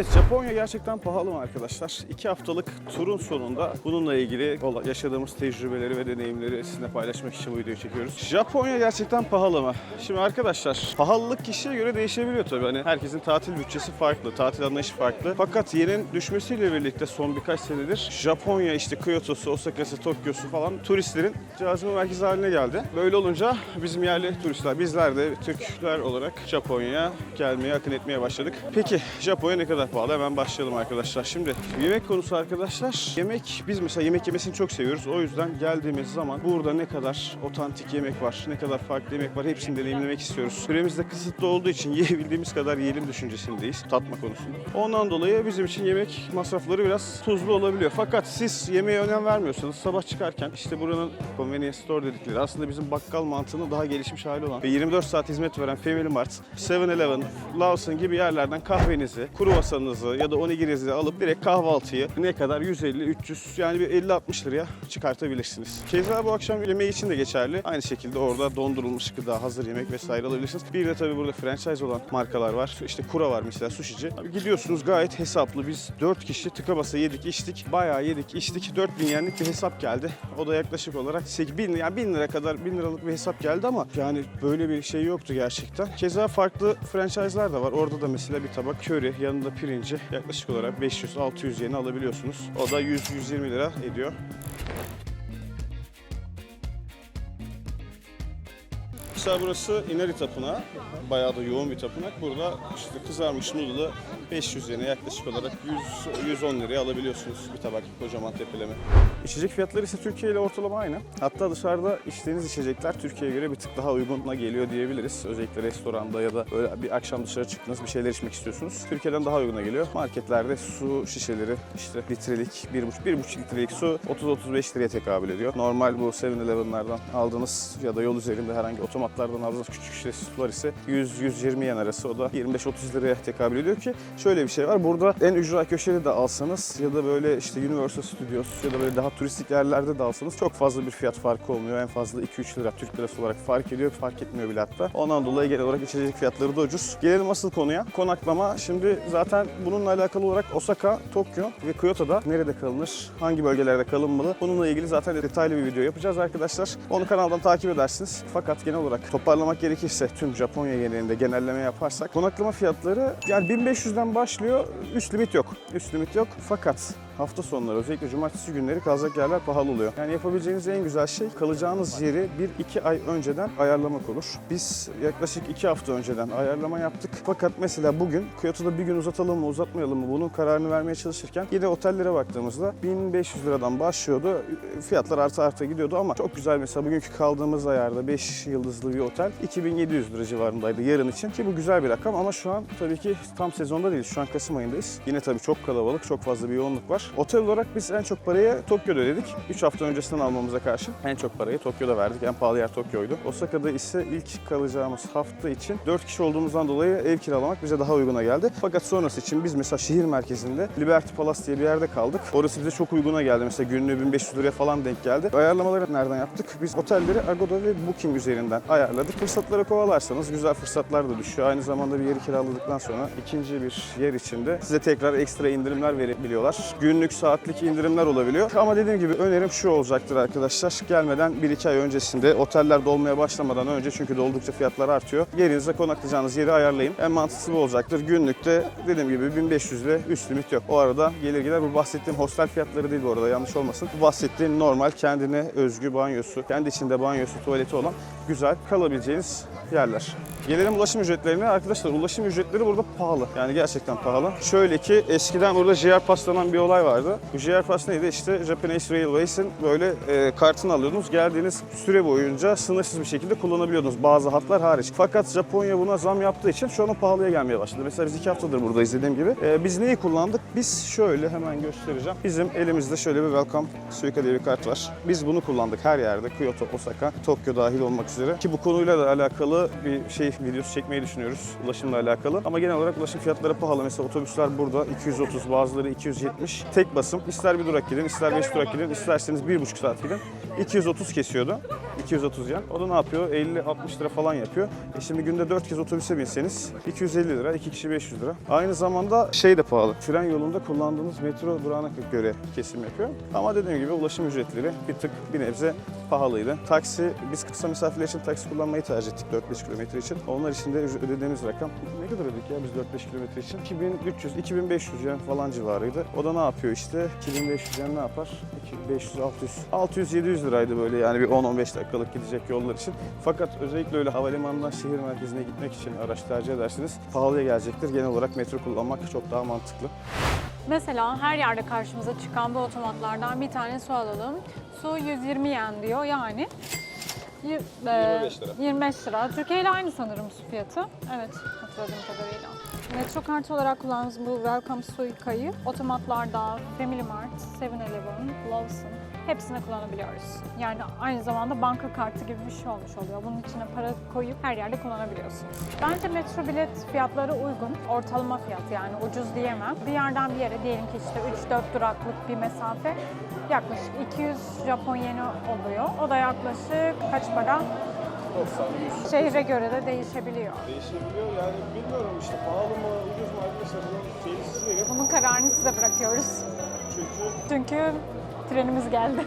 Evet Japonya gerçekten pahalı mı arkadaşlar? İki haftalık turun sonunda bununla ilgili yaşadığımız tecrübeleri ve deneyimleri sizinle paylaşmak için bu videoyu çekiyoruz. Japonya gerçekten pahalı mı? Şimdi arkadaşlar pahalılık kişiye göre değişebiliyor tabii. Hani herkesin tatil bütçesi farklı, tatil anlayışı farklı. Fakat yenin düşmesiyle birlikte son birkaç senedir Japonya işte Kyoto'su, Osaka'sı, Tokyo'su falan turistlerin cazibe merkezi haline geldi. Böyle olunca bizim yerli turistler, bizler de Türkler olarak Japonya'ya gelmeye, akın etmeye başladık. Peki Japonya ne kadar pahalı? Hemen başlayalım arkadaşlar. Şimdi yemek konusu arkadaşlar. Yemek, biz mesela yemek yemesini çok seviyoruz. O yüzden geldiğimiz zaman burada ne kadar otantik yemek var, ne kadar farklı yemek var hepsini deneyimlemek istiyoruz. Süremiz de kısıtlı olduğu için yiyebildiğimiz kadar yiyelim düşüncesindeyiz tatma konusunda. Ondan dolayı bizim için yemek masrafları biraz tuzlu olabiliyor. Fakat siz yemeğe önem vermiyorsanız sabah çıkarken işte buranın convenience store dedikleri aslında bizim bakkal mantığının daha gelişmiş hali olan ve 24 saat hizmet veren Family Mart, 7-Eleven, Lawson gibi yerlerden kahvenizi, kruvasanınızı ya da onigirinizi alıp direkt kahvaltıyı ne kadar 150-300 yani bir 50-60 liraya çıkartabilirsiniz. Keza bu akşam yemeği için de geçerli. Aynı şekilde orada dondurulmuş gıda, hazır yemek vesaire alabilirsiniz. Bir de tabii burada franchise olan markalar var. İşte Kura var mesela sushici. Abi gidiyorsunuz gayet hesaplı. Biz 4 kişi tıka basa yedik içtik. Bayağı yedik içtik. 4000 yenlik bir hesap geldi. O da yaklaşık olarak 8000 yani 1000 lira kadar 1000 liralık bir hesap geldi ama yani böyle bir şey yoktu gerçekten. Keza farklı franchise'lar da var. Orada da mesela bir tabak köri yanında pirinci yaklaşık olarak 500-600 yeni alabiliyorsunuz. O da 100-120 lira ediyor. Mesela burası İnari Tapınağı. Bayağı da yoğun bir tapınak. Burada işte kızarmış noodle'ı 500 yene yaklaşık olarak 100, 110 liraya alabiliyorsunuz bir tabak kocaman tepeleme. İçecek fiyatları ise Türkiye ile ortalama aynı. Hatta dışarıda içtiğiniz içecekler Türkiye'ye göre bir tık daha uyguna geliyor diyebiliriz. Özellikle restoranda ya da böyle bir akşam dışarı çıktınız bir şeyler içmek istiyorsunuz. Türkiye'den daha uyguna geliyor. Marketlerde su şişeleri işte litrelik, 1,5 1,5 litrelik su 30-35 liraya tekabül ediyor. Normal bu 7-Eleven'lardan aldığınız ya da yol üzerinde herhangi otomatlardan aldığınız küçük şişe sular ise 100-120 yen arası o da 25-30 liraya tekabül ediyor ki şöyle bir şey var. Burada en ücra köşede de alsanız ya da böyle işte Universal Studios ya da böyle daha turistik yerlerde de alsanız çok fazla bir fiyat farkı olmuyor. En fazla 2-3 lira Türk lirası olarak fark ediyor. Fark etmiyor bile hatta. Ondan dolayı genel olarak içecek fiyatları da ucuz. Gelelim asıl konuya. Konaklama. Şimdi zaten bununla alakalı olarak Osaka, Tokyo ve Kyoto'da nerede kalınır, hangi bölgelerde kalınmalı bununla ilgili zaten detaylı bir video yapacağız arkadaşlar. Onu kanaldan takip edersiniz. Fakat genel olarak toparlamak gerekirse tüm Japonya genelinde genelleme yaparsak konaklama fiyatları yani 1500'den başlıyor. Üst limit yok. Üst limit yok. Fakat hafta sonları özellikle cumartesi günleri kalacak yerler pahalı oluyor. Yani yapabileceğiniz en güzel şey kalacağınız yeri 1-2 ay önceden ayarlamak olur. Biz yaklaşık 2 hafta önceden ayarlama yaptık. Fakat mesela bugün Kyoto'da bir gün uzatalım mı uzatmayalım mı bunun kararını vermeye çalışırken yine otellere baktığımızda 1500 liradan başlıyordu. Fiyatlar arta arta gidiyordu ama çok güzel mesela bugünkü kaldığımız ayarda 5 yıldızlı bir otel 2700 lira civarındaydı yarın için ki bu güzel bir rakam ama şu an tabii ki tam sezonda değiliz. Şu an Kasım ayındayız. Yine tabii çok kalabalık, çok fazla bir yoğunluk var. Otel olarak biz en çok parayı Tokyo'da ödedik. 3 hafta öncesinden almamıza karşın en çok parayı Tokyo'da verdik. En pahalı yer Tokyo'ydu. Osaka'da ise ilk kalacağımız hafta için 4 kişi olduğumuzdan dolayı ev kiralamak bize daha uyguna geldi. Fakat sonrası için biz mesela şehir merkezinde Liberty Palace diye bir yerde kaldık. Orası bize çok uyguna geldi. Mesela günlüğü 1500 liraya falan denk geldi. Ayarlamaları nereden yaptık? Biz otelleri Agoda ve Booking üzerinden ayarladık. Fırsatları kovalarsanız güzel fırsatlar da düşüyor. Aynı zamanda bir yeri kiraladıktan sonra ikinci bir yer içinde size tekrar ekstra indirimler verebiliyorlar. Günlük, saatlik indirimler olabiliyor. Ama dediğim gibi önerim şu olacaktır arkadaşlar. Gelmeden 1-2 ay öncesinde oteller dolmaya başlamadan önce çünkü doldukça fiyatlar artıyor. Yerinize konaklayacağınız yeri ayarlayın. En mantıklısı bu olacaktır. Günlükte dediğim gibi 1500 ile üst limit yok. O arada gelir gider bu bahsettiğim hostel fiyatları değil bu arada yanlış olmasın. Bu bahsettiğim normal kendine özgü banyosu, kendi içinde banyosu, tuvaleti olan güzel kalabileceğiniz yerler. Gelelim ulaşım ücretlerine. Arkadaşlar ulaşım ücretleri burada pahalı. Yani gerçekten pahalı. Şöyle ki eskiden burada JR Pass bir olay vardı. Bu JR Pass neydi? İşte Japanese Railways'in böyle e, kartını alıyordunuz. Geldiğiniz süre boyunca sınırsız bir şekilde kullanabiliyordunuz. Bazı hatlar hariç. Fakat Japonya buna zam yaptığı için şu an o pahalıya gelmeye başladı. Mesela biz iki haftadır buradayız dediğim gibi. E, biz neyi kullandık? Biz şöyle hemen göstereceğim. Bizim elimizde şöyle bir Welcome Suica diye bir kart var. Biz bunu kullandık her yerde. Kyoto, Osaka, Tokyo dahil olmak üzere. Ki bu konuyla da alakalı bir şey videosu çekmeyi düşünüyoruz. Ulaşımla alakalı. Ama genel olarak ulaşım fiyatları pahalı. Mesela otobüsler burada 230, bazıları 270. Tek basım. İster bir durak gidin, ister 5 durak gidin, isterseniz 1,5 saat gidin. 230 kesiyordu. 230 yen. O da ne yapıyor? 50-60 lira falan yapıyor. E şimdi günde 4 kez otobüse binseniz 250 lira, 2 kişi 500 lira. Aynı zamanda şey de pahalı. Tren yolunda kullandığınız metro durağına göre kesim yapıyor. Ama dediğim gibi ulaşım ücretleri bir tık bir nebze pahalıydı. Taksi, biz kısa mesafeler için taksi kullanmayı tercih ettik 4-5 kilometre için. Onlar için de ödediğimiz rakam ne kadar ödedik ya biz 4-5 kilometre için? 2300-2500 yen falan civarıydı. O da ne yapıyor işte? 2500 yen ne yapar? 500-600. 600-700 liraydı böyle yani bir 10-15 dakikalık gidecek yollar için. Fakat özellikle öyle havalimanından şehir merkezine gitmek için araç tercih ederseniz pahalıya gelecektir. Genel olarak metro kullanmak çok daha mantıklı. Mesela her yerde karşımıza çıkan bu otomatlardan bir tane su alalım. Su 120 yen diyor yani. y- e, 25 lira. 25 lira. Türkiye ile aynı sanırım su fiyatı. Evet hatırladığım kadarıyla. Metro kartı olarak kullandığımız bu Welcome Suika'yı otomatlarda Family Mart, 7-Eleven, Lawson hepsine kullanabiliyoruz. Yani aynı zamanda banka kartı gibi bir şey olmuş oluyor. Bunun içine para koyup her yerde kullanabiliyorsun. Bence metro bilet fiyatları uygun. Ortalama fiyat yani ucuz diyemem. Bir yerden bir yere diyelim ki işte 3-4 duraklık bir mesafe yaklaşık 200 Japon yeni oluyor. O da yaklaşık kaç para? 90 Şehre göre de değişebiliyor. Değişebiliyor yani bilmiyorum işte pahalı mı ucuz mu arkadaşlar bunun şeyini siz verin. Bunun kararını size bırakıyoruz. Çünkü Çünkü trenimiz geldi.